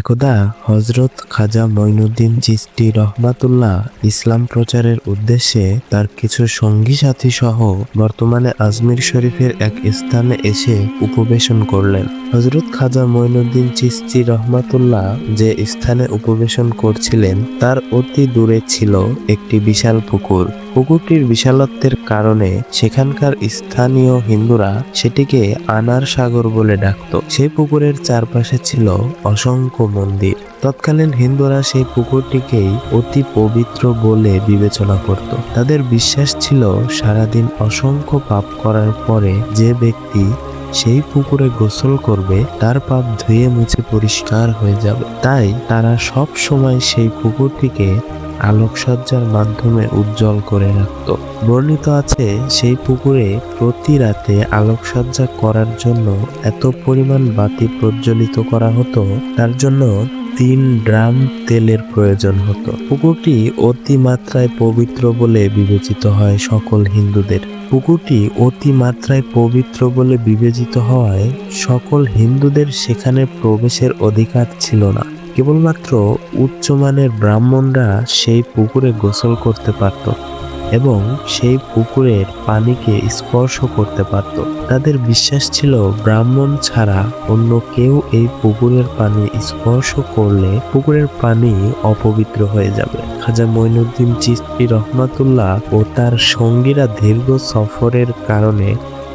একদা হজরত খাজা মঈনুদ্দিন চিশতি রহমাতুল্লাহ ইসলাম প্রচারের উদ্দেশ্যে তার কিছু সঙ্গী সাথী সহ বর্তমানে আজমির শরীফের এক স্থানে এসে উপবেশন করলেন। হজরত খাজা মঈনুদ্দিন চিশতি রহমাতুল্লাহ যে স্থানে উপবেশন করছিলেন, তার অতি দূরে ছিল একটি বিশাল পুকুর। পুকুরটির বিশালত্বের কারণে সেখানকার স্থানীয় হিন্দুরা সেটিকে আনার সাগর বলে ডাকত। সেই পুকুরের চারপাশে ছিল অসংখ্য মন্দির। তৎকালীন হিন্দুরা সেই পুকুরটিকেই অতি পবিত্র বলে বিবেচনা করত। তাদের বিশ্বাস ছিল সারাদিন অসংখ্য পাপ করার পরে যে ব্যক্তি সেই পুকুরে গোসল করবে, তার পাপ ধুয়ে মুছে পরিষ্কার হয়ে যাবে। তাই তারা সব সময় সেই পুকুরটিকে আলোকসজ্জার মাধ্যমে উজ্জ্বল করে রাখত। বর্ণিত আছে, সেই পুকুরে প্রতি রাতে আলোকসজ্জা করার জন্য এত পরিমাণ বাতি প্রজ্বলিত করা হতো, তার জন্য তিন ড্রাম তেলের প্রয়োজন হতো। পুকুরটি অতিমাত্রায় পবিত্র বলে বিবেচিত হয় সকল হিন্দুদের। পুকুরটি অতিমাত্রায় পবিত্র বলে বিবেচিত হওয়ায় সকল হিন্দুদের সেখানে প্রবেশের অধিকার ছিল না। কেবলমাত্র উচ্চমানের ব্রাহ্মণরা সেই পুকুরে গোসল করতে পারত এবং সেই পুকুরের পানিকে স্পর্শ করতে পারত। তাদের বিশ্বাস ছিল ব্রাহ্মণ ছাড়া অন্য কেউ এই পুকুরের পানি স্পর্শ করলে পুকুরের পানি অপবিত্র হয়ে যাবে। খাজা মঈনুদ্দিন চিস্তি রহমাতুল্লাহ ও তার সঙ্গীরা দীর্ঘ সফরের কারণে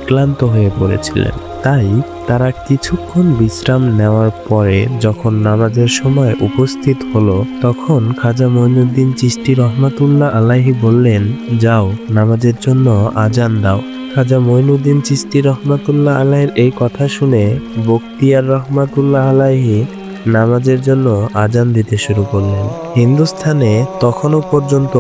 ক্লান্ত হয়ে পড়েছিলেন। তাই তারা কিছুক্ষণ বিশ্রাম নেওয়ার পরে যখন নামাজের সময় উপস্থিত হলো, তখন খাজা মঈনুদ্দিন চিস্তি রহমাতুল্লাহ আলাহি বললেন, যাও, নামাজের জন্য আজান দাও। খাজা মঈনুদ্দিন চিস্তি রহমাতুল্লাহ আলাহের এই কথা শুনে বক্তিয়ার রহমাতুল্লাহ আলাহি নামাজের জন্য আজান দিতে শুরু করলেন। হিন্দুস্থানে তখনও পর্যন্ত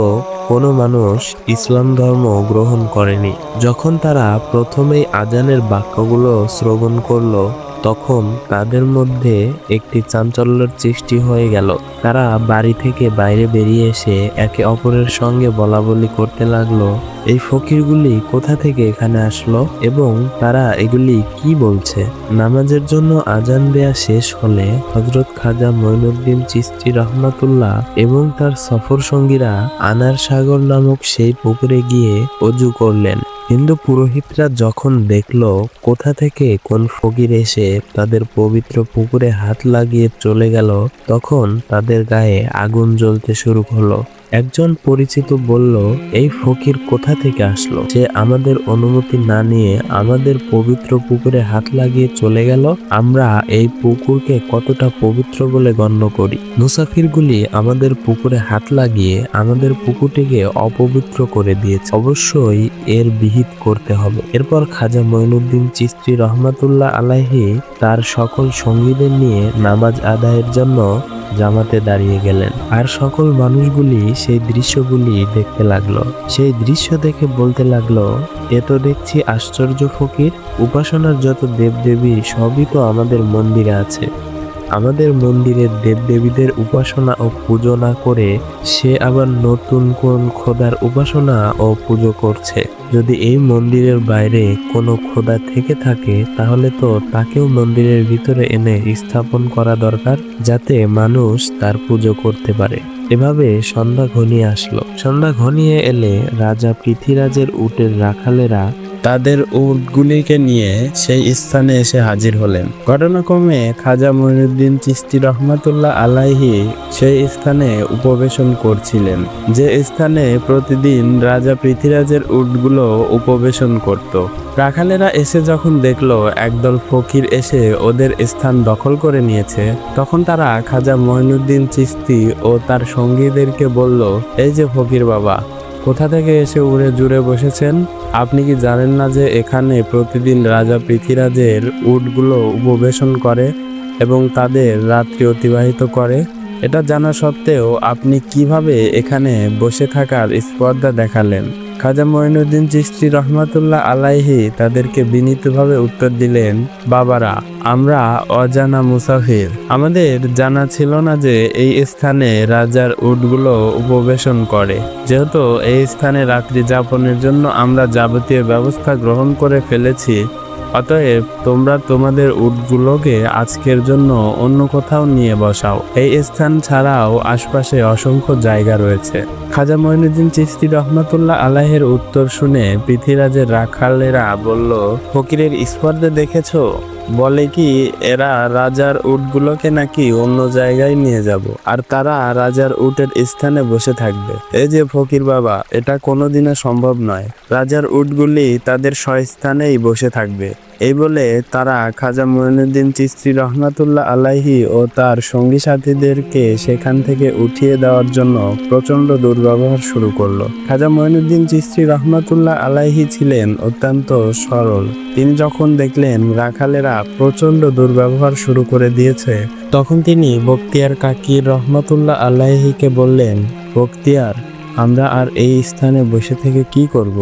কোনো মানুষ ইসলাম ধর্ম গ্রহণ করেনি। যখন তারা প্রথমেই আজানের বাক্যগুলো শ্রবণ করল তখন তাদের মধ্যে একটি চাঞ্চল্যের সৃষ্টি হয়ে গেল। তারা বাড়ি থেকে বাইরে বেরিয়ে এসে একে অপরের সঙ্গে বলা বলি করতে লাগল, এই ফকিরগুলি কোথা থেকে এখানে আসলো এবং তারা এগুলি কি বলছে? নামাজের জন্য আজান দেয়া শেষ হলে হজরত খাজা মঈনুদ্দিন চিস্তি রহমাতুল্লাহ এবং তার সফর সঙ্গীরা আনার সাগর নামক সেই পুকুরে গিয়ে অজু করলেন। হিন্দু পুরোহিতরা যখন দেখল কোথা থেকে কোন ফকির এসে তাদের পবিত্র পুকুরে হাত লাগিয়ে চলে গেল, তখন তাদের গায়ে আগুন জ্বলতে শুরু হলো একজন পরিচিত বলল, এই ফকির কোথা থেকে আসলো? যে আমাদের অনুমতি না নিয়ে আমাদের পবিত্র পুকুরে হাত লাগিয়ে চলে গেল। আমরা এই পুকুরকে কতটা পবিত্র বলে গণ্য করি? মুসাফিরগুলি আমাদের পুকুরে হাত লাগিয়ে আমাদের পুকুরটিকে অপবিত্র করে দিয়েছে। অবশ্যই এর বিহিত করতে হবে। এরপর খাজা মঈনুদ্দিন চিস্তি রহমাতুল্লাহ আলাহি তার সকল সঙ্গীদের নিয়ে নামাজ আদায়ের জন্য জামাতে দাঁড়িয়ে গেলেন। আর সকল মানুষগুলি সেই দৃশ্যগুলি দেখতে লাগল। সেই দৃশ্য দেখে বলতে লাগল, এ তো দেখছি আশ্চর্য ফকির। উপাসনার যত দেবদেবী, সবই তো আমাদের মন্দিরে আছে। আমাদের মন্দিরের দেবদেবীদের উপাসনা ও পুজো না করে সে আবার নতুন কোন খোদার উপাসনা ও পুজো করছে। যদি এই মন্দিরের বাইরে কোনো খোদা থেকে থাকে, তাহলে তো তাকেও মন্দিরের ভিতরে এনে স্থাপন করা দরকার, যাতে মানুষ তার পুজো করতে পারে। এভাবে সন্ধ্যা ঘনিয়ে আসলো। সন্ধ্যা ঘনিয়ে এলে রাজা পৃথ্বীরাজের উটের রাখালেরা তাদের উটগুলিকে নিয়ে সেই স্থানে এসে হাজির হলেন। ঘটনাক্রমে খাজা মঈনুদ্দিন চিস্তি রহমাতুল্লাহ আলাইহি সেই স্থানে উপবেশন করছিলেন, যে স্থানে প্রতিদিন রাজা পৃথিরাজের উটগুলো উপবেশন করত। রাখালেরা এসে যখন দেখল একদল ফকির এসে ওদের স্থান দখল করে নিয়েছে, তখন তারা খাজা মঈনুদ্দিন চিস্তি ও তার সঙ্গীদেরকে বলল, এই যে ফকির বাবা কোথা থেকে এসে উড়ে জুড়ে বসেছেন? আপনি কি জানেন না যে এখানে প্রতিদিন রাজা পৃথিরাজের উটগুলো উপবেশন করে এবং তাদের রাত্রি অতিবাহিত করে? এটা জানা সত্ত্বেও আপনি কীভাবে এখানে বসে থাকার স্পর্ধা দেখালেন? খাজা মঈনুদ্দিন চিস্তি রহমাতুল্লাহ আলাইহি তাদেরকে বিনীতভাবে উত্তর দিলেন, বাবারা, আমরা অজানা মুসাফির। আমাদের জানা ছিল না যে এই স্থানে রাজার উটগুলো উপবেশন করে। যেহেতু এই স্থানে রাত্রি যাপনের জন্য আমরা যাবতীয় ব্যবস্থা গ্রহণ করে ফেলেছি অতএব তোমরা তোমাদের উটগুলোকে আজকের জন্য অন্য কোথাও নিয়ে বসাও। এই স্থান ছাড়াও আশপাশে অসংখ্য জায়গা রয়েছে। খাজা মঈনুদ্দিন চিস্তি রহমাতুল্লাহ আলাহের উত্তর শুনে পৃথিরাজের রাখালেরা বলল, ফকিরের স্পর্ধে দেখেছ? বলে কি, এরা রাজার উটগুলোকে নাকি অন্য জায়গায় নিয়ে যাব, আর তারা রাজার উটের স্থানে বসে থাকবে। এই যে ফকির বাবা, এটা কোনোদিনও সম্ভব নয়। রাজার উটগুলি তাদের স্বস্থানেই বসে থাকবে। এই বলে তারা খাজা মঈনুদ্দিন চিস্তি রহমাতুল্লাহ আলাইহি ও তার সঙ্গী সাথীদেরকে সেখান থেকে উঠিয়ে দেওয়ার জন্য প্রচণ্ড দুর্ব্যবহার শুরু করল খাজা মঈনুদ্দিন চিস্তি রহমাতুল্লাহ আলাইহি ছিলেন অত্যন্ত সরল তিনি যখন দেখলেন রাখালেরা প্রচণ্ড দুর্ব্যবহার শুরু করে দিয়েছে, তখন তিনি বক্তিয়ার কাকির রহমাতুল্লাহ আলাইহিকে বললেন, বক্তিয়ার, আমরা আর এই স্থানে বসে থেকে কি করব।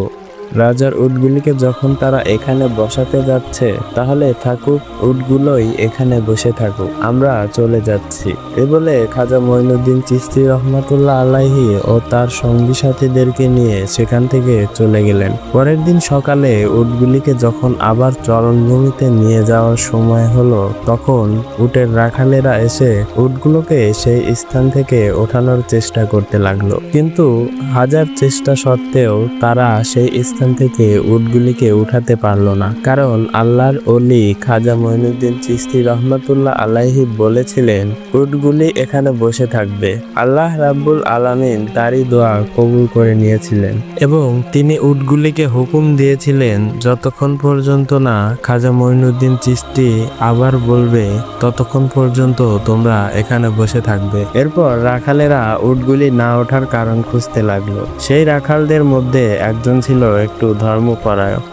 রাজার উটগুলিকে যখন তারা এখানে বসাতে যাচ্ছে, তাহলে থাকুক, উটগুলোই এখানে বসে থাকুক। আমরা চলে যাচ্ছি। এ বলে খাজা মঈনুদ্দিন চিস্তি রহমাতুল্লাহ আলাইহি ও তার সঙ্গী সাথীদেরকে নিয়ে সেখান থেকে চলে গেলেন। পরের দিন সকালে উটগুলিকে যখন আবার চরণভূমিতে নিয়ে যাওয়ার সময় হলো, তখন উটের রাখালেরা এসে উটগুলোকে সেই স্থান থেকে ওঠানোর চেষ্টা করতে লাগল। কিন্তু হাজার চেষ্টা সত্ত্বেও তারা সেই স্থান থেকে উটগুলিকে উঠাতে পারল না। কারণ আল্লাহর অলি খাজা মঈনুদ্দিন চিস্তি রহমতুল্লাহ আলাইহি বলেছিলেন, উটগুলি এখানে বসে থাকবে। আল্লাহ রাব্বুল আলামিন তারই দোয়া কবুল করে নিয়েছিলেন এবং তিনি উটগুলিকে হুকুম দিয়েছিলেন, যতক্ষণ পর্যন্ত না খাজা মঈনুদ্দিন চিস্তি আবার বলবে, ততক্ষণ পর্যন্ত তোমরা এখানে বসে থাকবে। এরপর রাখালেরা উটগুলি না ওঠার কারণ খুঁজতে লাগল। সেই রাখালদের মধ্যে একজন ছিল একটু ধর্মপরায়ণ।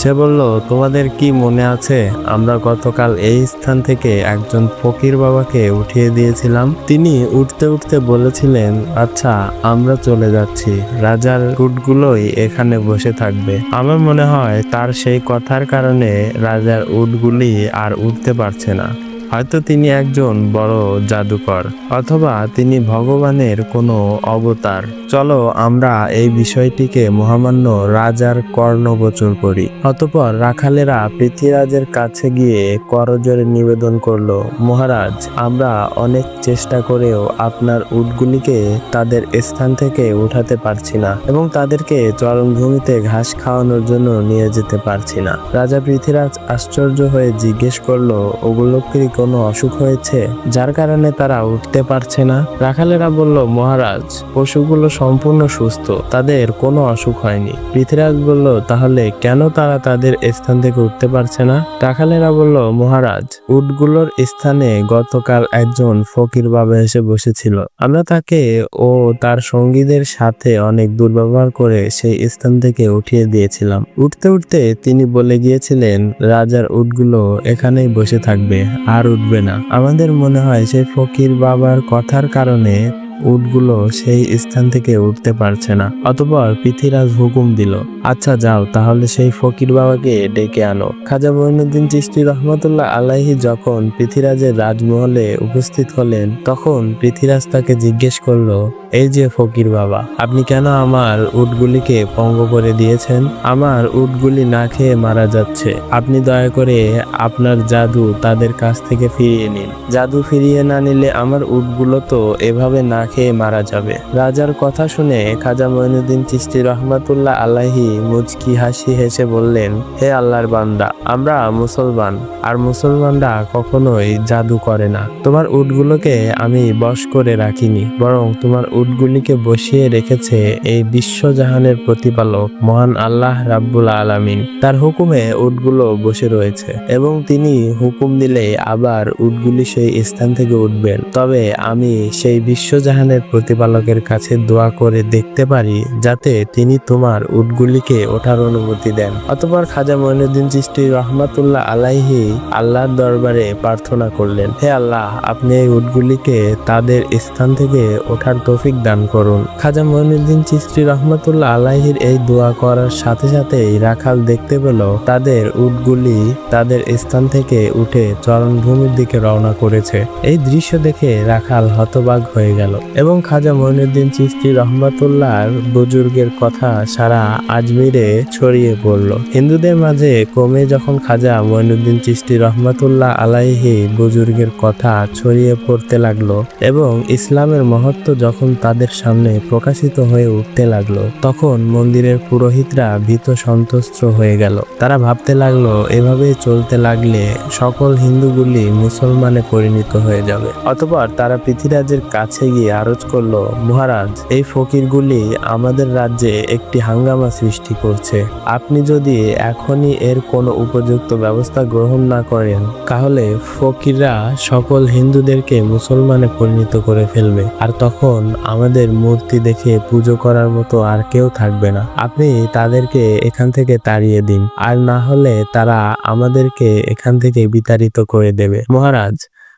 সে বলল, তোমাদের কি মনে আছে, আমরা গতকাল এই স্থান থেকে একজন ফকির বাবাকে উঠিয়ে দিয়েছিলাম? তিনি উঠতে উঠতে বলেছিলেন আচ্ছা আমরা চলে যাচ্ছি। রাজার উটগুলোই এখানে বসে থাকবে। আমার মনে হয়, তার সেই কথার কারণে রাজার উটগুলি আর উঠতে পারছে না। হয়তো তিনি একজন বড় জাদুকর, অথবা তিনি ভগবানের কোনো অবতার। চলো আমরা এই বিষয়টিকে মহামান্য রাজার কর্ণগোচর করি। অতপর রাখালেরা পৃথ্বীরাজের কাছে গিয়ে করজোরে নিবেদন করল, মহারাজ, আমরা অনেক চেষ্টা করেও আপনার উটগুলিকে তাদের স্থান থেকে উঠাতে পারছি না এবং তাদেরকে চরণভূমিতে ঘাস খাওয়ানোর জন্য নিয়ে যেতে পারছি না। রাজা পৃথ্বীরাজ আশ্চর্য হয়ে জিজ্ঞেস করল, ওগুলো কি কোনো অসুখ হয়েছে? যার কারণে তারা উঠতে পারছে না? রাখালেরা বলল, মহারাজ, পশুগুলো সম্পূর্ণ সুস্থ, তাদের কোনো অসুখ হয়নি। পৃথিরাজ বলল, তাহলে কেন তারা তাদের স্থান থেকে উঠতে পারছে না? টাকালেরা বলল, মহারাজ, উটগুলোর স্থানে গতকাল একজন ফকির বাবা এসে বসেছিল। আমরা তাকে ও তার সঙ্গীদের সাথে অনেক দুর্ব্যবহার করে সেই স্থান থেকে উঠিয়ে দিয়েছিলাম। উঠতে উঠতে তিনি বলে গিয়েছিলেন, রাজার উটগুলো এখানেই বসে থাকবে, আর উঠবে না। আমাদের মনে হয় সেই ফকির বাবার কথার কারণে উটগুলো সেই স্থান থেকে উঠতে পারছে না অতপর পৃথিরাজ হুকুম দিল আচ্ছা যাও, তাহলে সেই ফকির বাবাকে ডেকে আনো। খাজা মঈনুদ্দিন চিস্তি রহমতুল্লাহ আলাহি যখন পৃথিরাজের রাজমহলে উপস্থিত হলেন, তখন পৃথিরাজ তাকে জিজ্ঞেস করল এই যে ফকির বাবা, আপনি কেন আমার উটগুলিকে পঙ্গ করে দিয়েছেন? আমার উটগুলি না খেয়ে মারা যাচ্ছে। আপনি দয়া করে আপনার জাদু তাদের কাছ থেকে ফিরিয়ে নিন। জাদু ফিরিয়ে না নিলে আমার উটগুলো তো এভাবে না খেয়ে মারা যাবে। রাজার কথা শুনে খাজা মঈনুদ্দিন চিস্তি রহমাতুল্লাহ আল্লাহি মুচকি হাসি হেসে বললেন, হে আল্লাহর বান্দা, আমরা মুসলমান, আর মুসলমানরা কখনোই জাদু করে না। তোমার উটগুলোকে আমি বশ করে রাখিনি, বরং তোমার উটগুলিকে বসিয়ে রেখেছে এই বিশ্বজাহানের প্রতিপালক, মহান আল্লাহ রাব্বুল আলামিন। তার হুকুমে উটগুলো বসে রয়েছে এবং তিনি হুকুম দিলে আবার উটগুলি সেই স্থান থেকে উঠবেন। তবে আমি সেই বিশ্বজাহানের প্রতিপালকের কাছে দোয়া করে দেখতে পারি, যাতে তিনি তোমার উটগুলিকে ওঠার অনুমতি দেন। অতপর খাজা মঈনুদ্দিন চিস্তি রহমাতুল্লাহ আলাইহি আল্লাহর দরবারে প্রার্থনা করলেন, হে আল্লাহ, আপনি এই উটগুলিকে তাদের স্থান থেকে ওঠার তৌফিক তৌফিক দান করুন। খাজা মঈনুদ্দিন চিস্তি রহমতুল্লাহ আলাহির এই দোয়া করার সাথে সাথেই রাখাল দেখতে পেল তাদের উটগুলি তাদের স্থান থেকে উঠে চরণভূমির দিকে রওনা করেছে। এই দৃশ্য দেখে রাখাল হতবাক হয়ে গেল এবং খাজা মঈনুদ্দিন চিস্তি রহমতুল্লাহর বুজুর্গের কথা সারা আজমিরে ছড়িয়ে পড়ল। হিন্দুদের মাঝে কমে যখন খাজা মঈনুদ্দিন চিস্তি রহমতুল্লাহ আলাইহি বুজুর্গের কথা ছড়িয়ে পড়তে লাগল এবং ইসলামের মহত্ব যখন তাদের সামনে প্রকাশিত হয়ে উঠতে লাগল। তখন মন্দিরের পুরোহিতরা ভীত সন্তুষ্ট হয়ে গেল। তারা ভাবতে লাগল, এভাবে চলতে লাগলে সকল হিন্দুগুলি মুসলমানে পরিণত হয়ে যাবে। অতপর তারা পৃথিবীরাজের কাছে গিয়ে আরজ করল, মহারাজ, এই ফকিরগুলি আমাদের রাজ্যে একটি হাঙ্গামা সৃষ্টি করছে। আপনি যদি এখনই এর কোনো উপযুক্ত ব্যবস্থা গ্রহণ না করেন, তাহলে ফকিররা সকল হিন্দুদেরকে মুসলমানে পরিণত করে ফেলবে। আর তখন আমাদের মূর্তি দেখে পুজো করার মতো আর কেউ থাকবে না। আপনি তাদেরকে এখান থেকে তাড়িয়ে দিন, আর না হলে তারা আমাদেরকে এখান থেকে বিতাড়িত করে দেবে। মহারাজ,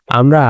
আমরা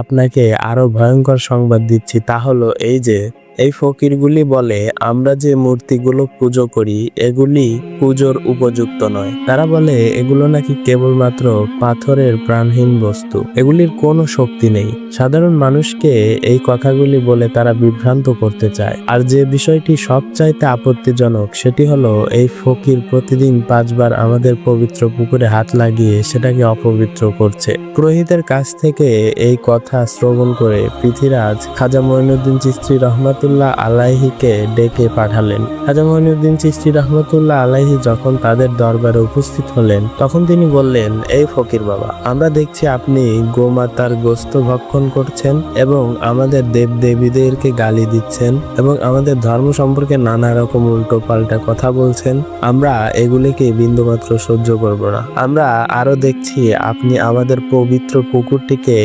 আপনাকে আরও ভয়ঙ্কর সংবাদ দিচ্ছি, তা হলো এই যে এই ফকিরগুলি বলে, আমরা যে মূর্তিগুলো পুজো করি, এগুলি পুজোর উপযুক্ত নয়। তারা বলে, এগুলো নাকি কেবলমাত্র পাথরের প্রাণহীন বস্তু। এগুলির কোনো শক্তি নেই। সাধারণ মানুষকে এই কথাগুলি বলে তারা বিভ্রান্ত করতে চায়। আর যে বিষয়টি সবচাইতে আপত্তিজনক, সেটি হলো, এই ফকির প্রতিদিন পাঁচবার আমাদের পবিত্র পুকুরে হাত লাগিয়ে সেটাকে অপবিত্র করছে। পুরোহিতের কাছ থেকে এই কথা শ্রবণ করে পৃথিরাজ খাজা মঈনুদ্দিন চিস্তি রহমাতুল্লাহ আলাইহিকে ডেকে পাঠালেন। খাজা মঈনুদ্দিন চিস্তি রহমতুল্লাহ আলাহি যখন তাদের দরবারে উপস্থিত হলেন, তখন তিনি বললেন, এই ফকির বাবা, আমরা দেখছি আপনি গোমাতার গোস্ত ভক্ষণ করছেন এবং আমাদের দেব দেবীদেরকে গালি দিচ্ছেন এবং আমাদের ধর্ম সম্পর্কে নানা রকম উল্টো পাল্টা কথা বলছেন। আমরা এগুলিকে বিন্দুমাত্র সহ্য করব না। আমরা আরও দেখছি আপনি আমাদের পবিত্র পুকুরটিকে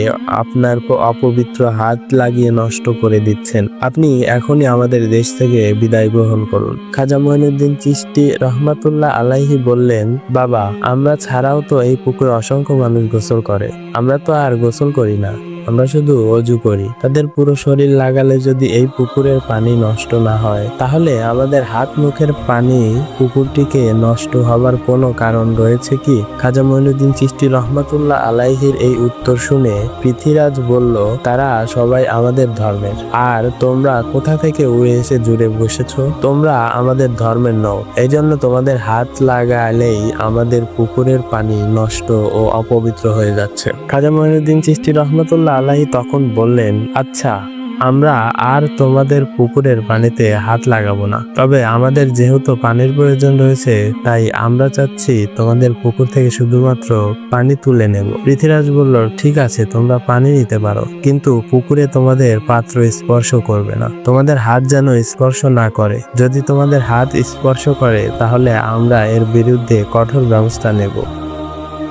আপনার অপবিত্র হাত লাগিয়ে নষ্ট করে দিচ্ছেন। আপনি এখনই আমাদের দেশ থেকে বিদায় গ্রহণ করুন। খাজা মহিনুদ্দিন চিস্তি রহমাতুল্লাহ আলাইহি বললেন, বাবা, আমরা ছাড়াও তো এই পুকুরে অসংখ্য মানুষ গোসল করে। আমরা তো আর গোসল করি না। আমরা শুধু অজু করি। তাদের পুরো শরীর লাগালে যদি এই পুকুরের পানি নষ্ট না হয়, তাহলে আমাদের হাত মুখের পানি পুকুরটিকে নষ্ট হবার কোনো কারণ রয়েছে কি? খাজা মঈনুদ্দিন চিস্তি রহমাতুল্লাহ আলাইহির এই উত্তর শুনে পৃথিরাজ বলল, তারা সবাই আমাদের ধর্মের। আর তোমরা কোথা থেকে উড়ে এসে জুড়ে বসেছো? তোমরা আমাদের ধর্মের নও। এই জন্য তোমাদের হাত লাগালেই আমাদের পুকুরের পানি নষ্ট ও অপবিত্র হয়ে যাচ্ছে। খাজা মঈনুদ্দিন চিস্তি রহমতুল্লাহ আলাহি তখন বললেন আচ্ছা আমরা আর তোমাদের পুকুরের পানিতে হাত লাগাবো না। তবে আমাদের যেহেতু পানির প্রয়োজন রয়েছে, তাই আমরা চাচ্ছি তোমাদের পুকুর থেকে শুধুমাত্র পানি তুলে নেব। পৃথিরাজ বলল, ঠিক আছে, তোমরা পানি নিতে পারো, কিন্তু পুকুরে তোমাদের পাত্র স্পর্শ করবে না। তোমাদের হাত যেন স্পর্শ না করে। যদি তোমাদের হাত স্পর্শ করে, তাহলে আমরা এর বিরুদ্ধে কঠোর ব্যবস্থা নেব।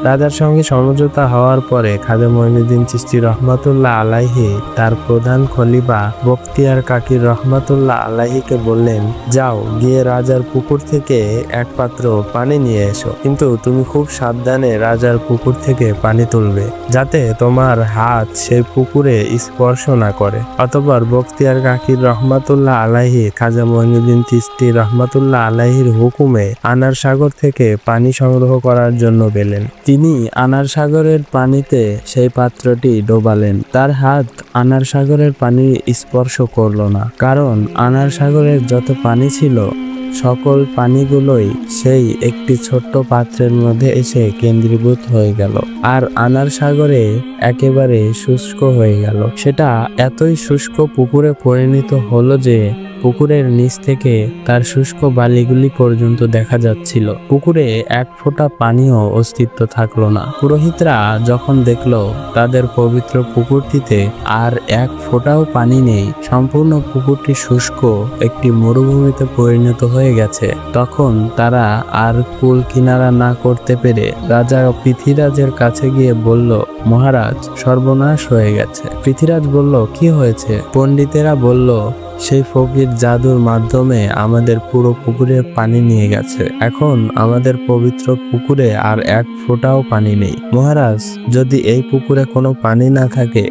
রাজার সঙ্গে সমঝোতা হওয়ার পরে খাজা মঈনুদ্দিন চিস্তি রহমাতুল্লাহ আলাইহি তার প্রধান খলিফা বখতিয়ার কাকির রহমাতুল্লাহ আলাহিকে বললেন, যাও, গিয়ে রাজার পুকুর থেকে এক পাত্র পানি নিয়ে এসো। কিন্তু তুমি খুব সাবধানে রাজার পুকুর থেকে পানি তুলবে, যাতে তোমার হাত সেই পুকুরে স্পর্শ না করে। অতপর বখতিয়ার কাকির রহমাতুল্লাহ আলাইহি খাজা মঈনুদ্দিন চিস্তি রহমাতুল্লাহ আলাইহির হুকুমে আনার সাগর থেকে পানি সংগ্রহ করার জন্য গেলেন। তিনি আনার সাগরের পানিতে সেই পাত্রটি ডোবালেন। তার হাত আনার সাগরের পানি স্পর্শ করল না, কারণ আনার সাগরের যত পানি ছিল, সকল পানিগুলোই সেই একটি ছোট্ট পাত্রের মধ্যে এসে কেন্দ্রীভূত হয়ে গেল, আর আনার সাগরে একেবারে শুষ্ক হয়ে গেল। সেটা এতই শুষ্ক পুকুরে পরিণত হলো যে পুকুরের নিচ থেকে তার শুষ্ক বালিগুলি পর্যন্ত দেখা যাচ্ছিল। পুকুরে এক ফোঁটা পানিও অস্তিত্ব থাকল না। পুরোহিতরা যখন দেখল তাদের পবিত্র পুকুরটিতে আর এক ফোঁটাও পানি নেই, সম্পূর্ণ পুকুরটি শুষ্ক একটি মরুভূমিতে পরিণত হয়ে গেছে। তখন তারা আর কুল কিনারা না করতে পেরে রাজা পৃথিরাজের কাছে গিয়ে বলল, মহারাজ, সর্বনাশ হয়ে গেছে। পৃথিরাজ বলল, কি হয়েছে? পণ্ডিতেরা বলল সেই ফকির জাদুর মাধ্যমে আমাদের পুরো পুকুরে পানি নিয়ে গেছে। এখন আমাদের পবিত্র পুকুরে আর এক ফোঁটাও পানি নেই। মহারাজ, যদি এই পুকুরে কোনো পানি না থাকে,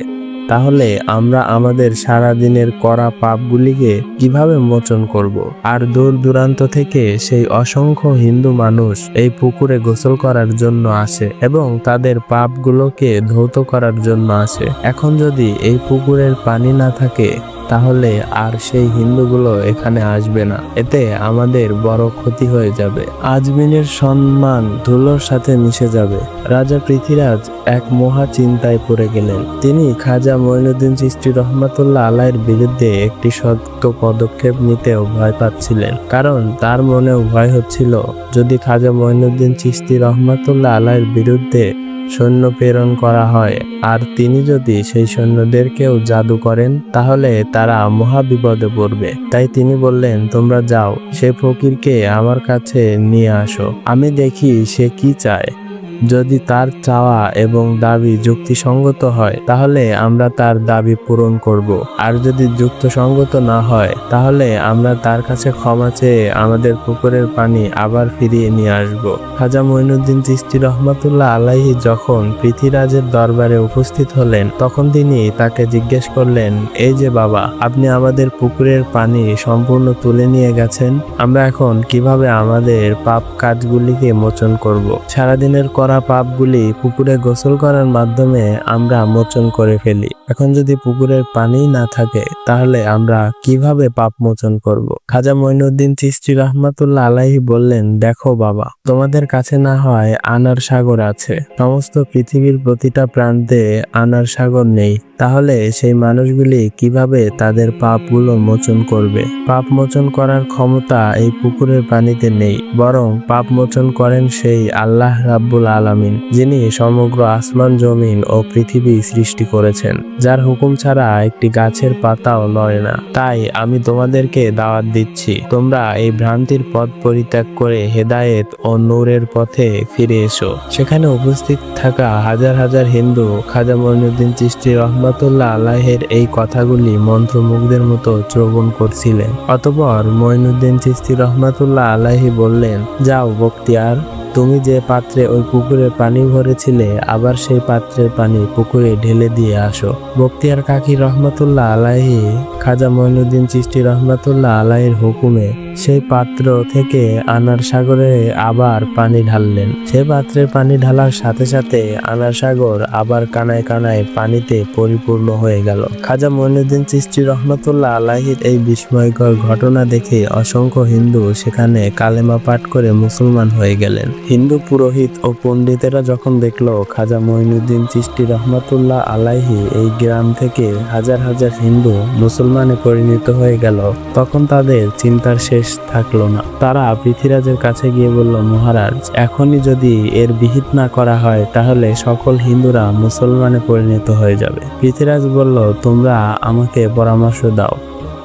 তাহলে আমরা আমাদের সারা দিনের করা পাপগুলিকে কীভাবে মোচন করব। আর দূর দূরান্ত থেকে সেই অসংখ্য হিন্দু মানুষ এই পুকুরে গোসল করার জন্য আসে এবং তাদের পাপগুলোকে ধৌত করার জন্য আসে। এখন যদি এই পুকুরের পানি না থাকে তাহলে আর সেই হিন্দুগুলো এখানে আসবে না। এতে আমাদের বড় ক্ষতি হয়ে যাবে। আজমিনের সম্মান ধুলোর সাথে মিশে যাবে। রাজা পৃথ্বীরাজ এক মহা চিন্তায় পড়ে গেলেন। তিনি খাজা মঈনুদ্দিন চিস্তি রহমাতুল্লাহ আলাইয়ের বিরুদ্ধে একটি শক্ত পদক্ষেপ নিতেও ভয় পাচ্ছিলেন। কারণ তার মনেও ভয় হচ্ছিল, যদি খাজা মঈনুদ্দিন চিস্তি রহমাতুল্লাহ আলাইয়ের বিরুদ্ধে সৈন্য প্রেরণ করা হয়। আর তিনি যদি সেই সৈন্যদেরকেও জাদু করেন, তাহলে তারা মহা বিপদে পড়বে। তাই তিনি বললেন, তোমরা যাও, সে ফকিরকে আমার কাছে নিয়ে আসো। আমি দেখি সে কি চায়। যদি তার চাওয়া এবং দাবি যুক্তিসঙ্গত হয়, তাহলে আমরা তার দাবি পূরণ করব। আর যদি যুক্তিসঙ্গত না হয়, তাহলে আমরা তার কাছে ক্ষমা চেয়ে আমাদের পুকুরের পানি আবার ফিরিয়ে নিয়ে আসব। খাজা মঈনুদ্দিন চিস্তি রহমাতুল্লাহ আলাইহি যখন পৃথ্বীরাজের দরবারে উপস্থিত হলেন, তখন তিনি তাকে জিজ্ঞেস করলেন, এই যে বাবা, আপনি আমাদের পুকুরের পানি সম্পূর্ণ তুলে নিয়ে গেছেন? আমরা এখন কীভাবে আমাদের পাপ কাজগুলিকে মোচন করব? সারাদিনের করা পাপগুলি পুকুরে গোসল করার মাধ্যমে আমরা মোচন করে ফেলি। এখন যদি পুকুরের পানি না থাকে, তাহলে আমরা কীভাবে পাপ মোচন করব? খাজা মঈনুদ্দিন চিস্তি রহমাতুল্লাহ আলাইহি বললেন, দেখো বাবা, তোমাদের কাছে না হয় আনার সাগর আছে। সমস্ত পৃথিবীর প্রতিটা প্রান্তে আনার সাগর নেই। তাহলে সেই মানুষগুলি কীভাবে তাদের পাপগুলো মোচন করবে? পাপ মোচন করার ক্ষমতা এই পুকুরের পানিতে নেই, বরং পাপ মোচন করেন সেই আল্লাহ রাব্বুল আলামিন, যিনি সমগ্র আসমান, জমিন ও পৃথিবী সৃষ্টি করেছেন, যার হুকুম ছাড়া একটি গাছের পাতাও নড়ে না। তাই আমি তোমাদেরকে দাওয়াত দিচ্ছি, তোমরা এই ভ্রান্তির পথ পরিত্যাগ করে হেদায়েত ও নূরের পথে ফিরে এসো। সেখানে উপস্থিত থাকা হাজার হাজার হিন্দু, খাজা মঈনুদ্দিন চিস্তি রহমতুল্লাহ আলাহের এই কথাগুলি মন্ত্রমুগ্ধের মতো শ্রবণ করছিলেন। অতপর মঈনুদ্দিন চিস্তি রহমতুল্লাহ আলাহি বললেন, যাও বক্তিয়ার তুমি যে পাত্রে ওই পুকুরে পানি ভরেছিলে, আবার সেই পাত্রের পানি পুকুরে ঢেলে দিয়ে আসো। বক্তিয়ার কাকি রহমতুল্লাহ আলাহি খাজা মহিনুদ্দিন চিস্তি রহমতুল্লাহ আলাহির হুকুমে সেই পাত্র থেকে আনার সাগরে আবার পানি ঢাললেন। সে পাত্রের পানি ঢালার সাথে সাথে আনার সাগর আবার কানায় কানায় পানিতে পরিপূর্ণ হয়ে গেল। খাজা মঈনুদ্দিন চিস্তি রহমতুল্লাহ আলাহির এই বিস্ময়কর ঘটনা দেখে অসংখ্য হিন্দু সেখানে কালেমা পাঠ করে মুসলমান হয়ে গেলেন। হিন্দু পুরোহিত ও পণ্ডিতেরা যখন দেখল খাজা মঈনুদ্দিন চিস্তি রহমতুল্লাহ আলাইহি এই গ্রাম থেকে হাজার হাজার হিন্দু মুসলমানে পরিণত হয়ে গেল, তখন তাদের চিন্তার শেষ থাকল না। তারা পৃথ্বীরাজের কাছে গিয়ে বলল, মহারাজ, এখনই যদি এর বিহিত না করা হয়, তাহলে সকল হিন্দুরা মুসলমানে পরিণত হয়ে যাবে। পৃথ্বীরাজ বলল, তোমরা আমাকে পরামর্শ দাও।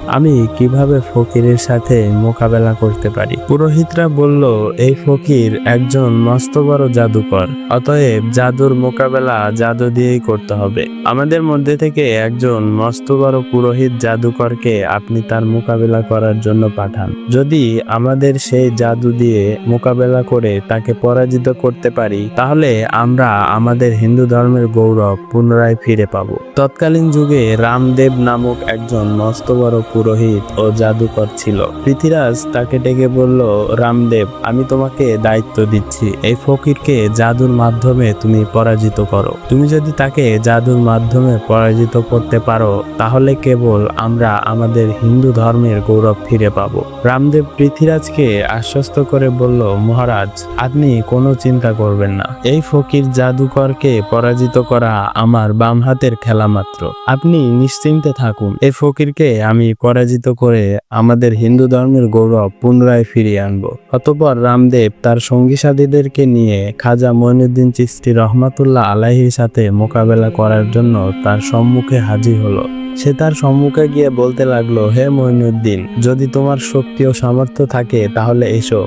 আমি কীভাবে ফকিরের সাথে মোকাবেলা করতে পারি? পুরোহিতরা বলল, এই ফকির একজন মস্ত বড় জাদুকর। অতএব জাদুর মোকাবেলা জাদু দিয়েই করতে হবে। আমাদের মধ্যে থেকে একজন মস্ত বড় পুরোহিত জাদুকরকে আপনি তার মোকাবেলা করার জন্য পাঠান। যদি আমাদের সেই জাদু দিয়ে মোকাবেলা করে তাকে পরাজিত করতে পারি, তাহলে আমরা আমাদের হিন্দু ধর্মের গৌরব পুনরায় ফিরে পাবো। তৎকালীন যুগে রামদেব নামক একজন মস্ত বড় পুরোহিত ও জাদুকর ছিল। পৃথ্বীরাজ তাকে ডেকে বলল, রামদেব, আমি তোমাকে দায়িত্ব দিচ্ছি। এই ফকিরকে জাদুর মাধ্যমে তুমি পরাজিত করো। তুমি যদি তাকে জাদুর মাধ্যমে পরাজিত করতে পারো, তাহলে কেবল আমরা আমাদের হিন্দু ধর্মের গৌরব ফিরে পাবো। রামদেব পৃথ্বীরাজকে আশ্বস্ত করে বলল, মহারাজ, আপনি কোনো চিন্তা করবেন না। এই ফকির জাদুকরকে পরাজিত করা আমার বাম হাতের খেলা মাত্র আপনি নিশ্চিন্তে থাকুন। এই ফকিরকে আমি পরাজিত করে আমাদের হিন্দু ধর্মের গৌরব পুনরায় ফিরিয়ে আনব। অতপর রামদেব তার সঙ্গী সাথীদেরকে নিয়ে খাজা মঈনুদ্দিন চিস্তি রহমাতুল্লাহ আলাহির সাথে মোকাবেলা করার জন্য তার সম্মুখে হাজির হলো। সে তার সম্মুখে গিয়ে বলতে লাগল, হে মঈনুদ্দিন যদি তোমার শক্তি ও সামর্থ্য থাকে তাহলে এসো।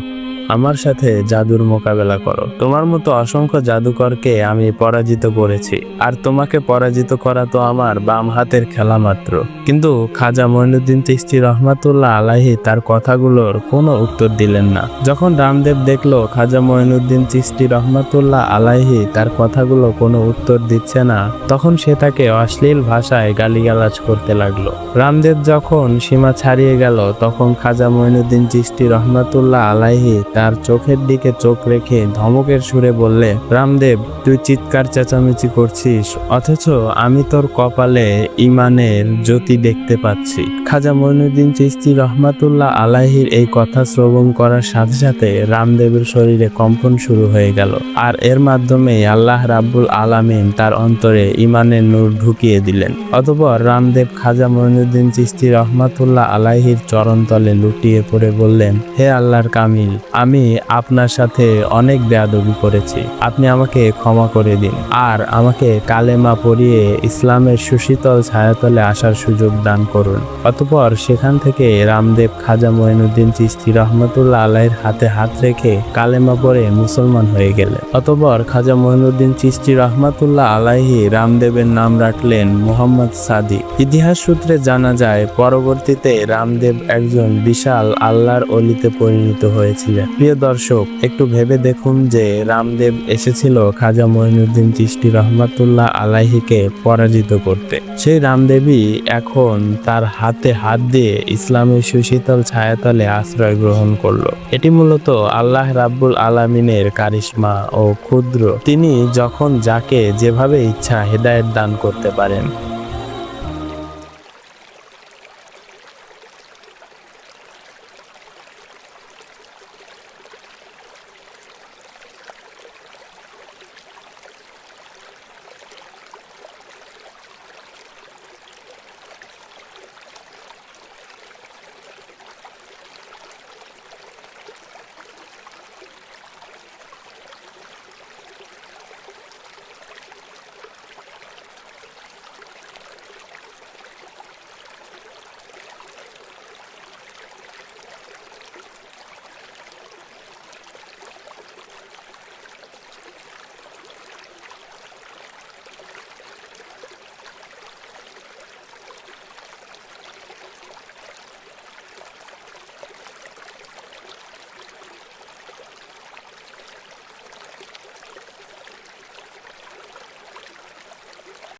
আমার সাথে জাদুর মোকাবেলা করো। তোমার মতো অসংখ্য জাদুকরকে আমি পরাজিত করেছি, আর তোমাকে পরাজিত করা তো আমার বাম হাতের খেলা মাত্র। কিন্তু খাজা মঈনুদ্দিন চিস্তি রহমাতুল্লাহ আলাহি তার কথাগুলোর কোনো উত্তর দিলেন না। যখন রামদেব দেখল খাজা মঈনুদ্দিন চিস্তি রহমাতুল্লাহ আলাহি তার কথাগুলো কোনো উত্তর দিচ্ছে না, তখন সে তাকে অশ্লীল ভাষায় গালিগালাজ করতে লাগল। রামদেব যখন সীমা ছাড়িয়ে গেল, তখন খাজা মঈনুদ্দিন চিস্তি রহমাতুল্লাহ আলাইহি তার চোখের দিকে চোখ রেখে ধমকের সুরে বললে, রামদেব, তুই চিৎকার চেঁচামেচি করছিস, অথচ আমি তোর কপালে ইমানের জ্যোতি দেখতে পাচ্ছি। খাজা মঈনুদ্দিন চিস্তি রহমাতুল্লাহ আলাহির এই কথা শ্রবণ করার সাথে সাথে রামদেবের শরীরে কম্পন শুরু হয়ে গেল। আর এর মাধ্যমে আল্লাহ রাব্বুল আলামিন তার অন্তরে ইমানের নূর ঢুকিয়ে দিলেন। অতপর রামদেব খাজা মঈনুদ্দিন চিস্তি রহমাতুল্লাহ আলাইহির চরণতলে লুটিয়ে পড়ে বললেন, হে আল্লাহর কামিল আমি আপনার সাথে অনেক বেয়াদবি করেছি। আপনি আমাকে ক্ষমা করে দিন। আর আমাকে কালেমা পড়িয়ে ইসলামের সুশীতল ছায়াতলে আসার সুযোগ দান করুন। অতপর সেখান থেকে রামদেব খাজা মঈনুদ্দিন চিস্তি রহমতুল্লাহ আলাইয়ের হাতে হাত রেখে কালেমা পড়ে মুসলমান হয়ে গেলেন। অতপর খাজা মঈনুদ্দিন চিস্তি রহমাতুল্লাহ আলাইহি রামদেবের নাম রাখলেন মোহাম্মদ সাদিক। ইতিহাস সূত্রে জানা যায়, পরবর্তীতে রামদেব একজন বিশাল আল্লাহর অলিতে পরিণত হয়েছিলেন। প্রিয় দর্শক, একটু ভেবে দেখুন যে রামদেব এসেছিল খাজা মঈনুদ্দিন চিস্তি রহমাতুল্লাহ আলাইহিকে পরাজিত করতে। সেই রামদেবী এখন তার হাতে হাত দিয়ে ইসলামের সুশীতল ছায়াতলে আশ্রয় গ্রহণ করল। এটি মূলত আল্লাহ রাব্বুল আলামিনের কারিশমা ও ক্ষুদ্র। তিনি যখন যাকে যেভাবে ইচ্ছা হেদায়েত দান করতে পারেন।